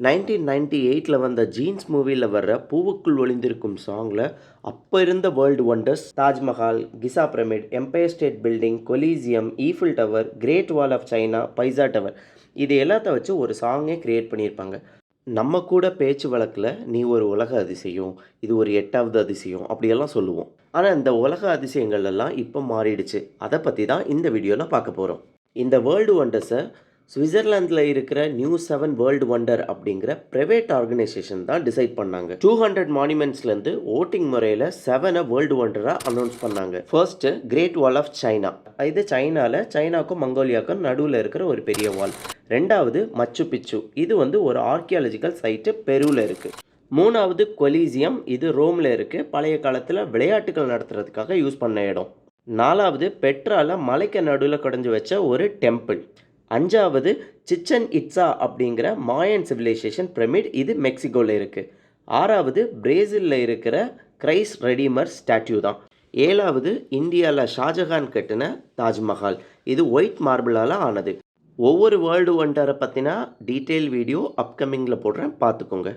Nineteen ninety எயிட்டில் வந்த jeans மூவியில் வர்ற பூவுக்குள் ஒளிந்திருக்கும் சாங்கில் அப்போ இருந்த world wonders Taj Mahal Giza pyramid Empire State Building Colosseum Eiffel Tower Great Wall of China Pisa tower இது எல்லாத்த வச்சு ஒரு சாங்கே க்ரியேட் பண்ணியிருப்பாங்க நம்ம கூட பேச்சு வழக்கில் நீ ஒரு உலக அதிசயம் இது ஒரு எட்டாவது அதிசயம் அப்படியெல்லாம் சொல்லுவோம். ஆனால் இந்த உலக அதிசயங்கள் எல்லாம் இப்போ மாறிடுச்சு. அதை பற்றி தான் இந்த வீடியோவில் பார்க்க போகிறோம் இந்த வேர்ல்டு ஒண்டர்ஸை சுவிட்சர்லாந்தில் இருக்கிற நியூ செவன் வேர்ல்டு ஒண்டர் அப்படிங்கிற ப்ரைவேட் ஆர்கனைசேஷன் தான் டிசைட் பண்ணாங்க. டூ ஹண்ட்ரட் மானுமெண்ட்ஸ்லேருந்து ஓட்டிங் முறையில் செவனை வேர்ல்டு ஒண்டராக அனௌன்ஸ் பண்ணாங்க. First Great Wall of China இது சைனாவில் சைனாக்கும் மங்கோலியாவுக்கும் நடுவில் இருக்கிற ஒரு பெரிய வால் ரெண்டாவது மச்சு பிச்சு இது வந்து ஒரு ஆர்கியாலஜிக்கல் சைட்டு பெருவில் இருக்குது மூணாவது கொலீசியம் இது ரோமில் இருக்குது பழைய காலத்தில் விளையாட்டுகள் நடத்துறதுக்காக யூஸ் பண்ண இடம். நாலாவது பெட்ரால மலைக்கு நடுவில் கடைஞ்சி வச்ச ஒரு டெம்பிள் அஞ்சாவது சிச்சன் இட்ஸா அப்படிங்கிற மாயன் சிவிலைசேஷன் பிரமிட் இது மெக்சிகோவில் இருக்குது ஆறாவது பிரேசிலில் இருக்கிற கிரைஸ் ரெடிமர் ஸ்டாட்யூ தான். ஏழாவது இந்தியாவில் ஷாஜஹான் கட்டின தாஜ்மஹால். இது ஒயிட் மார்பிளால் ஆனது. ஒவ்வொரு வேர்ல்டு ஒண்டரை பற்றினா டீட்டெயில் வீடியோ அப்கமிங்கில் போடுறேன் பார்த்துக்கோங்க